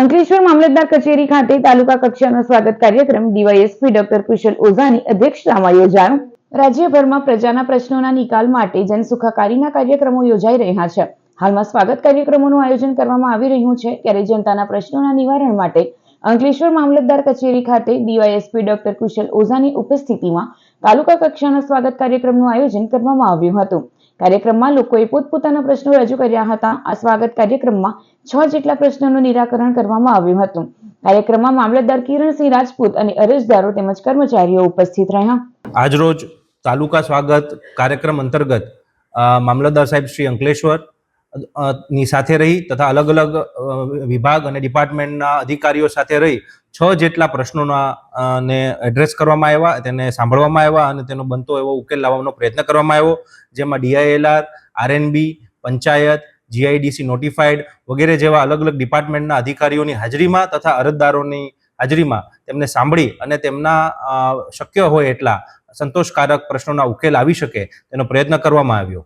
અંકલેશ્વર મામલતદાર કચેરી ખાતે તાલુકા કક્ષાનો સ્વાગત કાર્યક્રમ ડીવાયએસપી ડોક્ટર કુશલ ઓઝાની અધ્યક્ષતામાં યોજાયો. રાજ્યભરમાં પ્રજાના પ્રશ્નોના નિકાલ માટે જનસુખાકારીના કાર્યક્રમો યોજાઈ રહ્યા છે. હાલમાં સ્વાગત કાર્યક્રમોનું આયોજન કરવામાં આવી રહ્યું છે ત્યારે જનતાના પ્રશ્નોના નિવારણ માટે અંકલેશ્વર મામલતદાર કચેરી ખાતે ડીવાયએસપી ડોક્ટર કુશલ ઓઝાની ઉપસ્થિતિમાં તાલુકા કક્ષાના સ્વાગત કાર્યક્રમનું આયોજન કરવામાં આવ્યું હતું. કાર્યક્રમમાં લોકોએ પોતપોતાના પ્રશ્નો રજૂ કર્યા હતા. આ સ્વાગત કાર્યક્રમમાં છ જેટલા પ્રશ્નોનું નિરાકરણ કરવામાં આવ્યું હતું. કાર્યક્રમમાં મામલતદાર કિરણસિંહ રાજપૂત અને અરજદારો તેમજ કર્મચારીઓ ઉપસ્થિત રહ્યા. આજરોજ તાલુકા સ્વાગત કાર્યક્રમ અંતર્ગત મામલતદાર સાહેબ શ્રી અંકલેશ્વર ની સાથે રહી તથા અલગ અલગ વિભાગ અને ડિપાર્ટમેન્ટના અધિકારીઓ સાથે રહી છ જેટલા પ્રશ્નોના ને એડ્રેસ કરવામાં આવ્યા, તેને સાંભળવામાં આવ્યા અને તેનો બનતો એવો ઉકેલ લાવવાનો પ્રયત્ન કરવામાં આવ્યો. જેમાં DILR, RNB, panchayat, GIDC notified વગેરે જેવા અલગ અલગ ડિપાર્ટમેન્ટના અધિકારીઓની હાજરીમાં તથા અરજદારોની હાજરીમાં તેમને સાંભળી અને તેમના શક્ય હોય એટલા સંતોષકારક પ્રશ્નોના ઉકેલ આવી શકે તેનો પ્રયત્ન કરવામાં આવ્યો.